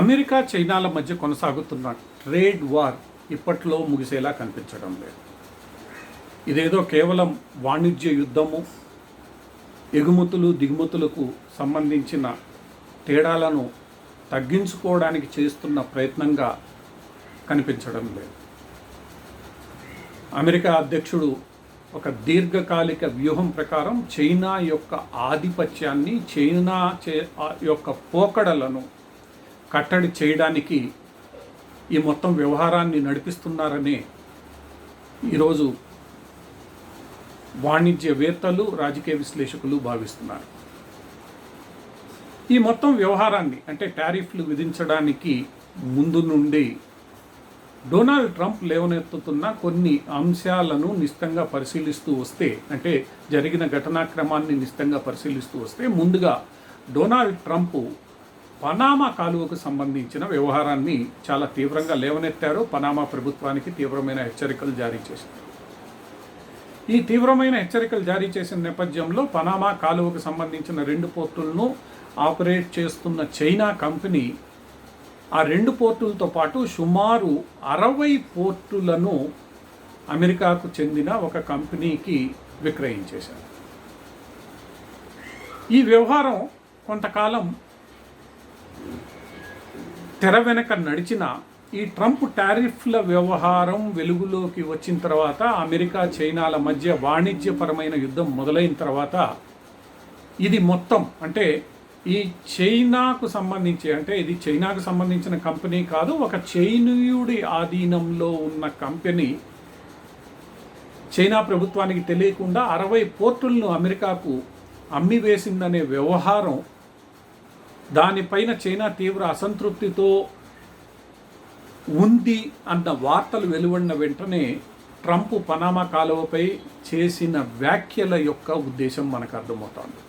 America చైనాల మధ్య కొనసాగుతున్న ట్రేడ్ వార్ ఇప్పట్లో ముగిసేలా కనిపించడం లేదు. ఇదేదో కేవలం వాణిజ్య యుద్ధము ఎగుమతులు దిగుమతులకు సంబంధించిన తేడాలను తగ్గించుకోవడానికి చేస్తున్న ప్రయత్నంగా కనిపించడం లేదు. అమెరికా అధ్యక్షుడు ఒక దీర్ఘకాలిక వ్యూహం ప్రకారం చైనా యొక్క ఆధిపత్యాన్ని చైనా చే యొక్క పోకడలను కట్టడి చేయడానికి ఈ మొత్తం వ్యవహారాన్ని నడిపిస్తున్నారనే ఈరోజు వాణిజ్యవేత్తలు రాజకీయ విశ్లేషకులు భావిస్తున్నారు. ఈ మొత్తం వ్యవహారాన్ని అంటే టారిఫ్లు విధించడానికి ముందు నుండి డొనాల్డ్ ట్రంప్ లేవనెత్తుతున్న కొన్ని అంశాలను నిశ్చితంగా పరిశీలిస్తూ వస్తే అంటే జరిగిన ఘటనాక్రమాన్ని నిశ్చితంగా పరిశీలిస్తూ వస్తే ముందుగా డొనాల్డ్ ట్రంప్ పనామా కాలువకు సంబంధించిన వ్యవహారాన్ని చాలా తీవ్రంగా లేవనెత్తారు. పనామా ప్రభుత్వానికి తీవ్రమైన హెచ్చరికలు జారీ చేశారు ఈ తీవ్రమైన హెచ్చరికలు జారీ చేసిన నేపథ్యంలో పనామా కాలువకు సంబంధించిన రెండు పోర్టులను ఆపరేట్ చేస్తున్న చైనా కంపెనీ ఆ రెండు పోర్టులతో పాటు సుమారు అరవై పోర్టులను అమెరికాకు చెందిన ఒక కంపెనీకి విక్రయించేశారు. ఈ వ్యవహారం కొంతకాలం తెర వెనక నడిచిన ఈ ట్రంప్ టారిఫ్ల వ్యవహారం వెలుగులోకి వచ్చిన తర్వాత అమెరికా చైనాల మధ్య వాణిజ్యపరమైన యుద్ధం మొదలైన తర్వాత ఇది మొత్తం అంటే ఈ చైనాకు సంబంధించి అంటే ఇది చైనాకు సంబంధించిన కంపెనీ కాదు ఒక చైనీయుడి ఆధీనంలో ఉన్న కంపెనీ చైనా ప్రభుత్వానికి తెలియకుండా అరవై పోర్టులను అమెరికాకు అమ్మివేసిందనే వ్యవహారం దానిపైన చైనా తీవ్ర అసంతృప్తితో ఉంది అన్న వార్తలు వెలువడిన వెంటనే ట్రంప్ పనామా కాలువపై చేసిన వ్యాఖ్యల యొక్క ఉద్దేశం మనకు అర్థమవుతోంది.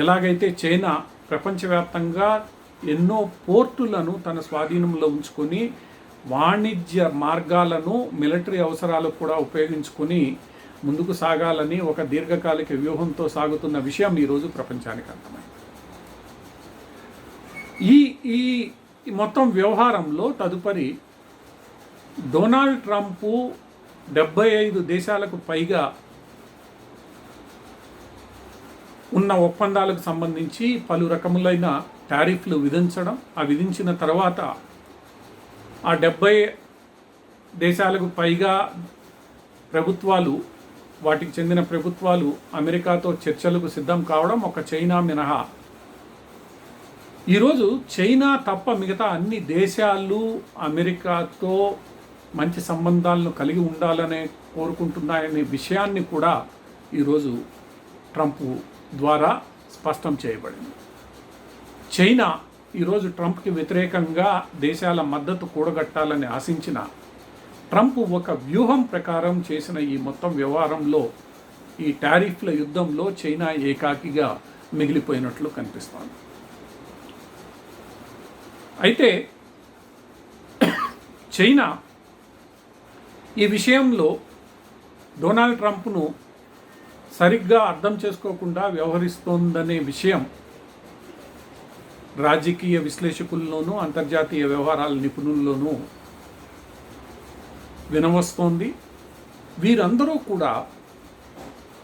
ఎలాగైతే చైనా ప్రపంచవ్యాప్తంగా ఎన్నో పోర్టులను తన స్వాధీనంలో ఉంచుకొని వాణిజ్య మార్గాలను మిలిటరీ అవసరాలకు కూడా ఉపయోగించుకొని ముందుకు సాగాలని ఒక దీర్ఘకాలిక వ్యూహంతో సాగుతున్న విషయం ఈరోజు ప్రపంచానికి అర్థమైంది. ఈ ఈ మొత్తం వ్యవహారంలో తదుపరి డొనాల్డ్ ట్రంప్ డెబ్బై ఐదు దేశాలకు పైగా ఉన్న ఒప్పందాలకు సంబంధించి పలు రకములైన టారిఫ్లు విధించడం ఆ విధించిన తర్వాత ఆ డెబ్బై దేశాలకు పైగా ప్రభుత్వాలు వాటికి చెందిన ప్రభుత్వాలు అమెరికాతో చర్చలకు సిద్ధం కావడం ఒక చైనా మినహా ఈరోజు చైనా తప్ప మిగతా అన్ని దేశాలు అమెరికాతో మంచి సంబంధాలను కలిగి ఉండాలనే కోరుకుంటున్నాయనే విషయాన్ని కూడా ఈరోజు ట్రంప్ ద్వారా స్పష్టం చేయబడింది. చైనా ఈరోజు ట్రంప్కి వ్యతిరేకంగా దేశాల మద్దతు కూడగట్టాలని ఆశించిన ట్రంప్ ఒక వ్యూహం ప్రకారం చేసిన ఈ మొత్తం వ్యవహారంలో ఈ టారిఫ్ల యుద్ధంలో చైనా ఏకాకిగా మిగిలిపోయినట్లు కనిపిస్తోంది. అయితే చైనా ఈ విషయంలో డొనాల్డ్ ట్రంప్ను సరిగ్గా అర్థం చేసుకోకుండా వ్యవహరిస్తోందనే విషయం రాజకీయ విశ్లేషకుల్లోనూ అంతర్జాతీయ వ్యవహారాల నిపుణుల్లోనూ వినవస్తోంది. వీరందరూ కూడా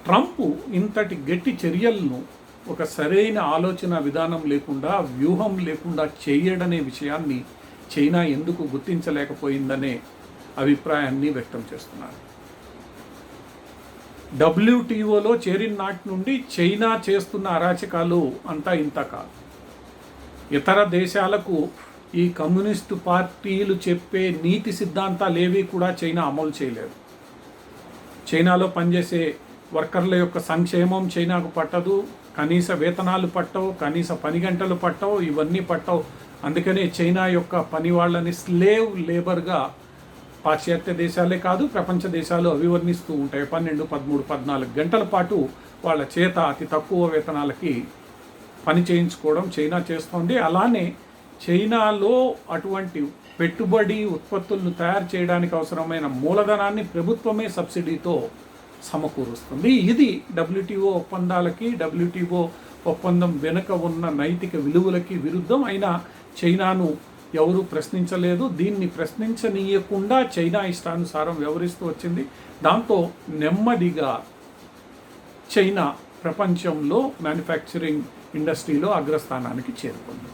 ట్రంప్ ఇంతటి గట్టి చర్యలను ఒక సరైన ఆలోచన విధానం లేకుండా వ్యూహం లేకుండా చేయడనే విషయాన్ని చైనా ఎందుకు గుర్తించలేకపోయిందనే అభిప్రాయాన్ని వ్యక్తం చేస్తున్నారు. డబ్ల్యూటీఓలో చేరిన నాటి నుండి చైనా చేస్తున్న అరాచకాలు అంతా ఇంత కాదు. ఇతర దేశాలకు ఈ కమ్యూనిస్టు పార్టీలు చెప్పే నీతి సిద్ధాంతాలు ఏవి కూడా చైనా అమలు చేయలేదు. చైనాలో పనిచేసే వర్కర్ల యొక్క సంక్షేమం చైనాకు పట్టదు. కనీస వేతనాలు పట్టవు కనీస పని గంటలు పట్టవు ఇవన్నీ పట్టవు. అందుకనే చైనా యొక్క పని వాళ్ళని స్లేవ్ లేబర్గా పాశ్చాత్య దేశాలే కాదు ప్రపంచ దేశాలు అభివర్ణిస్తూ ఉంటాయి. పన్నెండు పదమూడు పద్నాలుగు గంటల పాటు వాళ్ళ చేత అతి తక్కువ వేతనాలకి పని చేయించుకోవడం చైనా చేస్తోంది. అలానే చైనాలో అటువంటి పెట్టుబడి ఉత్పత్తులను తయారు చేయడానికి అవసరమైన మూలధనాన్ని ప్రభుత్వమే సబ్సిడీతో సమకూరుస్తుంది. ఇది డబ్ల్యూటీఓ ఒప్పందాలకి డబ్ల్యూటీఓ ఒప్పందం వెనుక ఉన్న నైతిక విలువలకి విరుద్ధం. అయినా చైనాను ఎవరు ప్రశ్నించలేదు. దీన్ని ప్రశ్నించనీయకుండా చైనా ఇష్టానుసారం వ్యవహరిస్తూ వచ్చింది. దాంతో నెమ్మదిగా చైనా ప్రపంచంలో మ్యానుఫ్యాక్చరింగ్ ఇండస్ట్రీలో అగ్రస్థానానికి చేరుకుంది.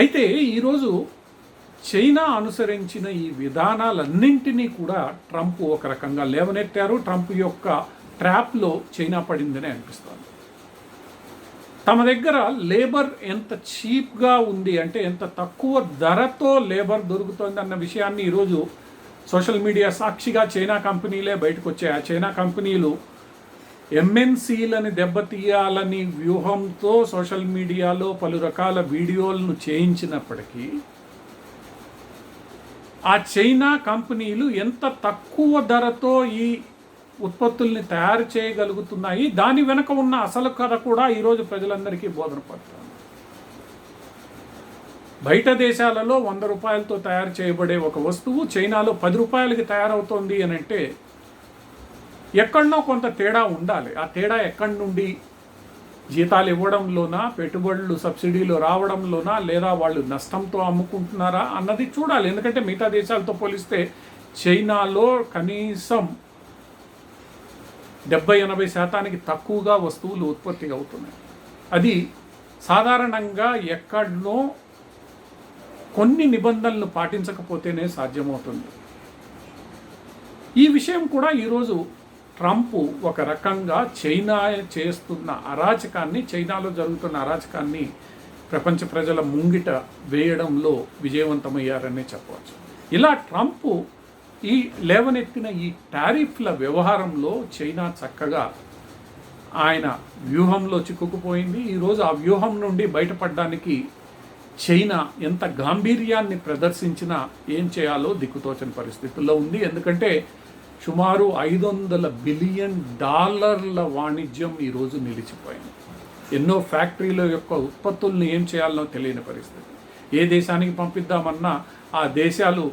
అయితే ఈరోజు చైనా అనుసరించిన ఈ విధానాలన్నింటినీ కూడా ట్రంప్ ఒక రకంగా లేవనెట్టారు ట్రంప్ యొక్క ట్రాప్లో చైనా పడిందని అనిపిస్తుంది. తమ దగ్గర లేబర్ ఎంత చీప్గా ఉంది అంటే ఎంత తక్కువ ధరతో లేబర్ దొరుకుతుంది అన్న విషయాన్ని ఈరోజు సోషల్ మీడియా సాక్షిగా చైనా కంపెనీలే బయటకు వచ్చాయి ఆ చైనా కంపెనీలు ఎంఎన్సీలని దెబ్బతీయాలని వ్యూహంతో సోషల్ మీడియాలో పలు రకాల వీడియోలను చేయించినప్పటికీ ఆ చైనా కంపెనీలు ఎంత తక్కువ ధరతో ఈ ఉత్పత్తుల్ని తయారు చేయగలుగుతున్నాయి? దాని వెనుక ఉన్న అసలు కథ కూడా ఈరోజు ప్రజలందరికీ బోధన పడుతుంది. బయట దేశాలలో వంద రూపాయలతో తయారు చేయబడే ఒక వస్తువు చైనాలో పది రూపాయలకి తయారవుతోంది అని అంటే ఎక్కడనో కొంత తేడా ఉండాలి. ఆ తేడా ఎక్కడి నుండి జీతాలు ఇవ్వడంలోనా పెట్టుబడులు సబ్సిడీలు రావడంలోనా లేదా వాళ్ళు నష్టంతో అమ్ముకుంటున్నారా అన్నది చూడాలి. ఎందుకంటే మిగతా దేశాలతో పోలిస్తే చైనాలో కనీసం డెబ్బై ఎనభై శాతానికి తక్కువగా వస్తువులు ఉత్పత్తి అవుతున్నాయి. అది సాధారణంగా ఎక్కడనో కొన్ని నిబంధనలు పాటించకపోతేనే సాధ్యమవుతుంది. ఈ విషయం కూడా ఈరోజు ట్రంప్ ఒక రకంగా చైనా చేస్తున్న అరాచకాన్ని చైనాలో జరుగుతున్న అరాచకాన్ని ప్రపంచ ప్రజల ముంగిట వేయడంలో విజయవంతమయ్యారనే చెప్పవచ్చు. ఇలా ట్రంప్ ఈ లేవనెత్తిన ఈ టారిఫ్ల వ్యవహారంలో చైనా చక్కగా ఆయన వ్యూహంలో చిక్కుకుపోయింది. ఈరోజు ఆ వ్యూహం నుండి బయటపడడానికి చైనా ఎంత గాంభీర్యాన్ని ప్రదర్శించినా ఏం చేయాలో దిక్కుతోచని పరిస్థితుల్లో ఉంది. ఎందుకంటే సుమారు ఐదు వందల బిలియన్ డాలర్ల వాణిజ్యం ఈరోజు నిలిచిపోయింది. ఎన్నో ఫ్యాక్టరీల యొక్క ఉత్పత్తుల్ని ఏం చేయాలనో తెలియని పరిస్థితి. ఏ దేశానికి పంపిద్దామన్నా ఆ దేశాలు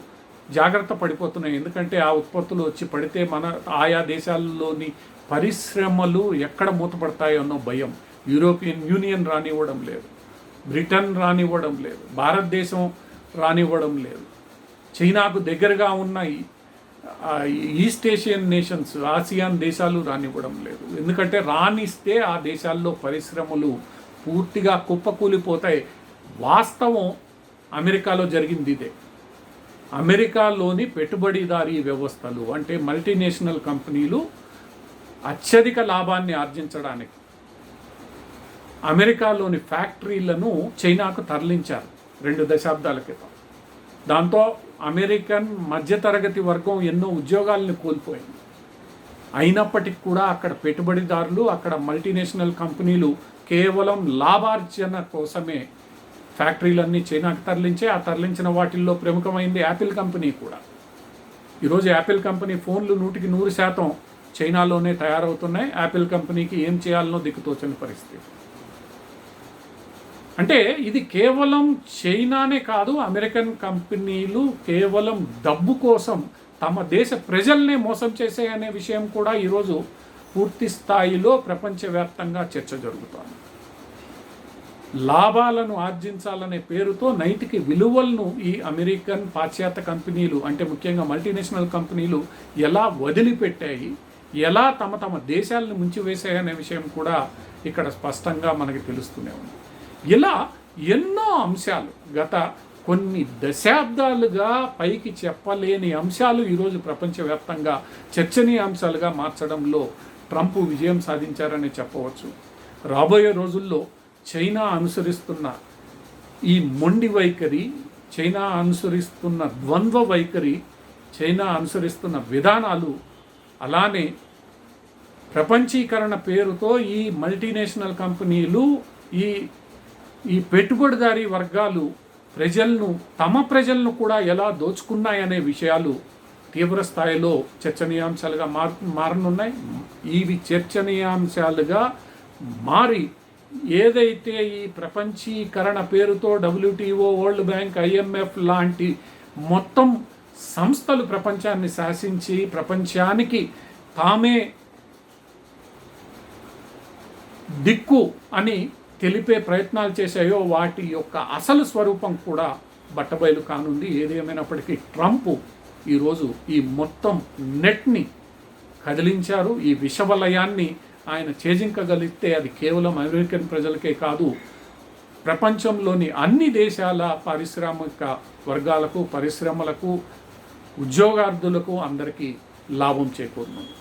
జాగ్రత్త పడిపోతున్నాయి. ఎందుకంటే ఆ ఉత్పత్తులు వచ్చి పడితే మన ఆయా దేశాల్లోని పరిశ్రమలు ఎక్కడ మూతపడతాయో అన్న భయం. యూరోపియన్ యూనియన్ రానివ్వడం లేదు. బ్రిటన్ రానివ్వడం లేదు. భారతదేశం రానివ్వడం లేదు. చైనాకు దగ్గరగా ఉన్న ఈస్ట్ ఏషియన్ నేషన్స్ ఆసియాన్ దేశాలు రానివ్వడం లేదు. ఎందుకంటే రానిస్తే ఆ దేశాల్లో పరిశ్రమలు పూర్తిగా కుప్పకూలిపోతాయి. వాస్తవం అమెరికాలో జరిగింది ఇదే. అమెరికాలోని పెట్టుబడిదారీ వ్యవస్థలు అంటే మల్టీనేషనల్ కంపెనీలు అత్యధిక లాభాన్ని ఆర్జించడానికి అమెరికాలోని ఫ్యాక్టరీలను చైనాకు తరలించారు రెండు దశాబ్దాల క్రితం. దాంతో అమెరికన్ మధ్యతరగతి వర్గం ఎన్నో ఉద్యోగాలను కోల్పోయింది. అయినప్పటికీ కూడా అక్కడ పెట్టుబడిదారులు అక్కడ మల్టీనేషనల్ కంపెనీలు కేవలం లాభార్జన కోసమే ఫ్యాక్టరీలన్నీ చైనాకు తరలించే ఆ తరలించిన వాటిల్లో ప్రముఖమైంది యాపిల్ కంపెనీ కూడా. ఈరోజు యాపిల్ కంపెనీ ఫోన్లు నూటికి నూరు శాతం చైనాలోనే తయారవుతున్నాయి. యాపిల్ కంపెనీకి ఏం చేయాలనో దిక్కుతోచని పరిస్థితి. అంటే ఇది కేవలం చైనానే కాదు అమెరికన్ కంపెనీలు కేవలం డబ్బు కోసం తమ దేశ ప్రజల్నే మోసం చేసే అనే విషయం కూడా ఈరోజు పూర్తి స్థాయిలో ప్రపంచవ్యాప్తంగా చర్చ జరుగుతోంది. లాభాలను ఆర్జించాలనే పేరుతో నైతిక విలువలను ఈ అమెరికన్ పాశ్చాత్య కంపెనీలు అంటే ముఖ్యంగా మల్టీనేషనల్ కంపెనీలు ఎలా వదిలిపెట్టాయి ఎలా తమ తమ దేశాలను ముంచివేశాయనే విషయం కూడా ఇక్కడ స్పష్టంగా మనకి తెలుస్తూనే ఉంది. ఇలా ఎన్నో అంశాలు గత కొన్ని దశాబ్దాలుగా పైకి చెప్పలేని అంశాలు ఈరోజు ప్రపంచవ్యాప్తంగా చర్చనీయాంశాలుగా మార్చడంలో ట్రంప్ విజయం సాధించారని చెప్పవచ్చు. రాబోయే రోజుల్లో చైనా అనుసరిస్తున్న ఈ మొండి వైఖరి చైనా అనుసరిస్తున్న ద్వంద్వ వైఖరి చైనా అనుసరిస్తున్న విధానాలు అలానే ప్రపంచీకరణ పేరుతో ఈ మల్టీనేషనల్ కంపెనీలు ఈ ఈ పెట్టుబడిదారీ వర్గాలు ప్రజలను తమ ప్రజలను కూడా ఎలా దోచుకున్నాయనే విషయాలు తీవ్ర స్థాయిలో చర్చనీయాంశాలుగా మార్ మారనున్నాయి. ఇవి చర్చనీయాంశాలుగా మారి ఏదైతే ఈ ప్రపంచీకరణ పేరుతో డబ్ల్యూటీఓ వరల్డ్ బ్యాంక్ ఐఎంఎఫ్ లాంటి మొత్తం సంస్థలు ప్రపంచాన్ని శాసించి ప్రపంచానికి తామే దిక్కు అని తెలిపే ప్రయత్నాలు చేశాయో వాటి యొక్క అసలు స్వరూపం కూడా బట్టబయలు కానుంది. ఏదేమైనప్పటికీ ట్రంప్ ఈరోజు ఈ మొత్తం నెట్ని కదిలించారు. ఈ విషవలయాన్ని ఆయన ఛేజించగలిగితే అది కేవలం అమెరికన్ ప్రజలకే కాదు ప్రపంచంలోని అన్ని దేశాల పారిశ్రామిక వర్గాలకు పరిశ్రమలకు ఉద్యోగార్థులకు అందరికీ లాభం చేకూరుతుంది.